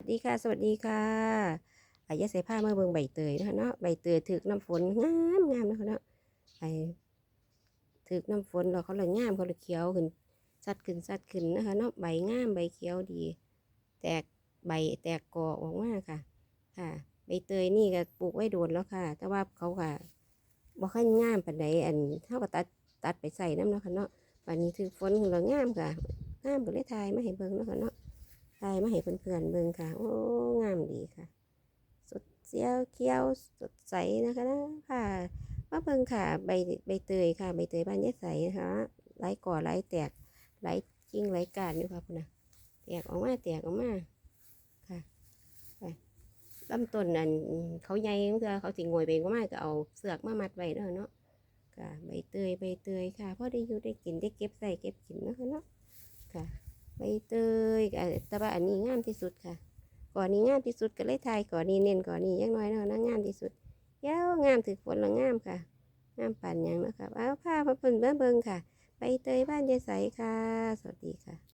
สวัสดีค่ะ สวัสดีค่ะอายะใส่ผ้าเมาเบิ่งใบเตยนะคะเนาะใบเตยถึกน้ำฝนงามงามนะคะเนาะไอถึกน้ำฝนเราเขาเลยงามเขาเลยเขียวขึ้นสัดขึ้นสัดขึ้นนะคะเนาะใบงามใบเขียวดี แตกใบแตกกอออกมาค่ะ ค่ะ ใบเตยนี่ก็ปลูกไว้โดนแล้วค่ะ แต่ว่าเขาค่ะบ่ค่อยงามปานใดอันเท่ากับตัดตัดไปใส่น้ำเนาะค่ะเนาะวันนี้ถือฝนเรางามค่ะงามก็เลยทายมาให้เบิ่งเนาะค่ะเนาะ ทายมาให้เพื่อนๆเบิ่งค่ะ โอ้ งามดีค่ะ สดเสียวเขียวสดใสนะคะนะค่ะมาเบิ่งค่ะ ใบใบเตยค่ะ ใบเตยบ้านยายใสนะคะไหลก่อไหลแตกไหลกิ่งไหลกานอยู่ค่ะพุ่นะแตกออกมาแตกออกมาค่ะค่ะลำต้นนั่นเขาใหญ่เพื่อเขาสิงวยไปก็มาก็เอาเสือกมามัดไว้เนาะเนาะค่ะใบเตยใบเตยค่ะพอได้อยู่ได้กินได้เก็บใส่เก็บกินเนาะคะเนาะ เตยแต่ว่าอันนี้งามที่สุดค่ะก่อนนี้งามที่สุดก็เลยทายก่อนนี้เน้นก่อนนี้ยังน้อยเนาะนะงามที่สุดเย้างามถือฝนละงามค่ะงามปั่นยังเนาะค่ะเอาผ้ามาเพิ่นเบิ่งเบิ่งค่ะใบเตยบ้านยายใสค่ะ สวัสดีค่ะ